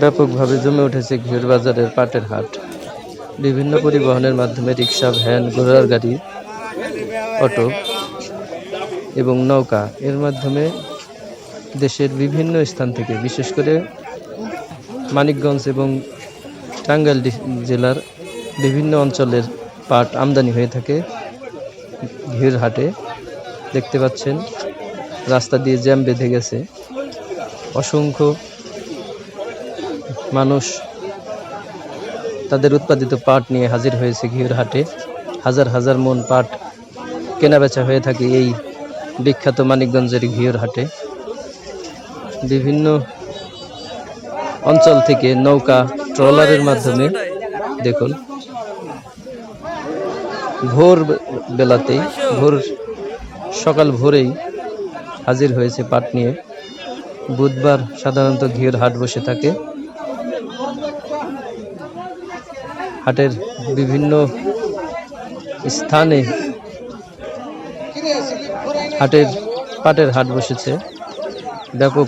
ব্যাপকভাবে জমে উঠেছে বাজারের পাটের হাট। বিভিন্ন পরিবহনের মাধ্যমে রিক্সা ভ্যান, ঘোড়ার গাড়ি, অটো এবং নৌকা এর মাধ্যমে দেশের বিভিন্ন স্থান থেকে, বিশেষ করে মানিকগঞ্জ এবং টাঙ্গাইল জেলার বিভিন্ন অঞ্চলের পাট আমদানি হয়ে থাকে ঘির হাটে। দেখতে পাচ্ছেন, রাস্তা দিয়ে জ্যাম বেঁধে গেছে। অসংখ্য মানুষ তাদের উৎপাদিত পাট নিয়ে হাজির হয়েছে ঘিওর হাটে হাজার হাজার মন পাট কেনাবেচা হয়ে থাকে এই বিখ্যাত মানিকগঞ্জের ঘিওর হাটে বিভিন্ন অঞ্চল থেকে নৌকা, ট্রলারের মাধ্যমে দেখুন, ভোর বেলাতেই, ভোর সকাল ভোরেই হাজির হয়েছে পাট নিয়ে। বুধবার সাধারণত ঘিওর হাট বসে থাকে। হাটের বিভিন্ন স্থানে হাটের পাটের হাট বসেছে। ব্যাপক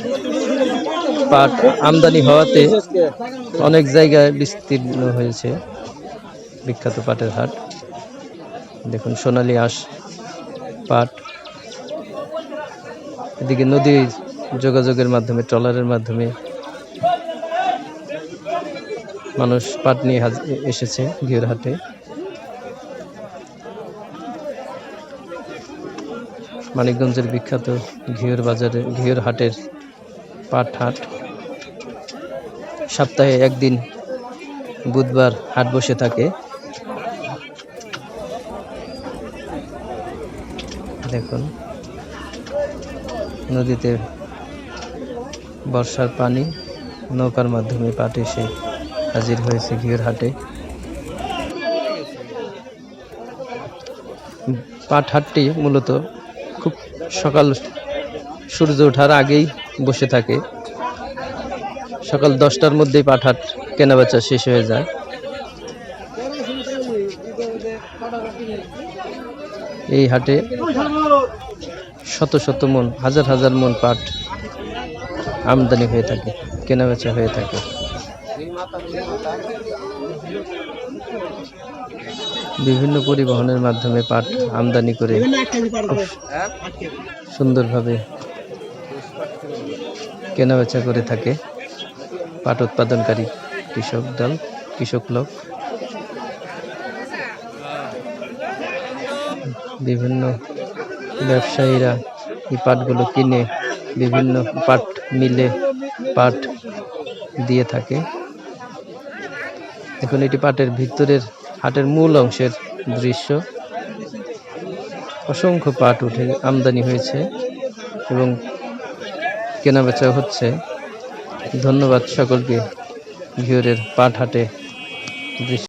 পাট আমদানি হওয়াতে অনেক জায়গায় বিস্তীর্ণ হয়েছে বিখ্যাত পাটের হাট। দেখুন, সোনালী আঁশ পাট। এদিকে নদীর যোগাযোগের মাধ্যমে, ট্রলারের মাধ্যমে মানুষ পাট নিয়ে এসেছে ঘিওর হাটে। মানিকগঞ্জের বিখ্যাত ঘিওর বাজারে ঘিওর হাটের পাট হাট। সপ্তাহে একদিন বুধবার হাট বসে থাকে। দেখুন, নদীতে বর্ষার পানি নৌকার মাধ্যমে পাট এসে হাজির হয়েছে ঘিওর হাটে। পাট হাটটি মূলত খুব সকাল সূর্য ওঠার আগেই বসে থাকে। সকাল দশটার মধ্যেই পাট হাট কেনাবেচা শেষ হয়ে যায়। এই হাটে শত শত মন, হাজার হাজার মন পাট আমদানি হয়ে থাকে, কেনাবেচা হয়ে থাকে। বিভিন্ন পরিবহনের মাধ্যমে পাট আমদানি করে সুন্দরভাবে কেনাবেচা করে থাকে পাট উৎপাদনকারী কৃষক দল, কৃষক লোক। বিভিন্ন ব্যবসায়ীরা এই পাটগুলো কিনে বিভিন্ন পাট মিলে পাট দিয়ে থাকে। এখন এটি পাটের ভিতরের হাটের মূল অংশের দৃশ্য। অসংখ্য পাট উঠে আমদানি হয়েছে এবং কেনাবেচা হচ্ছে। ধন্যবাদ সকলকে ঘিওরের পাট হাটে দৃশ্য।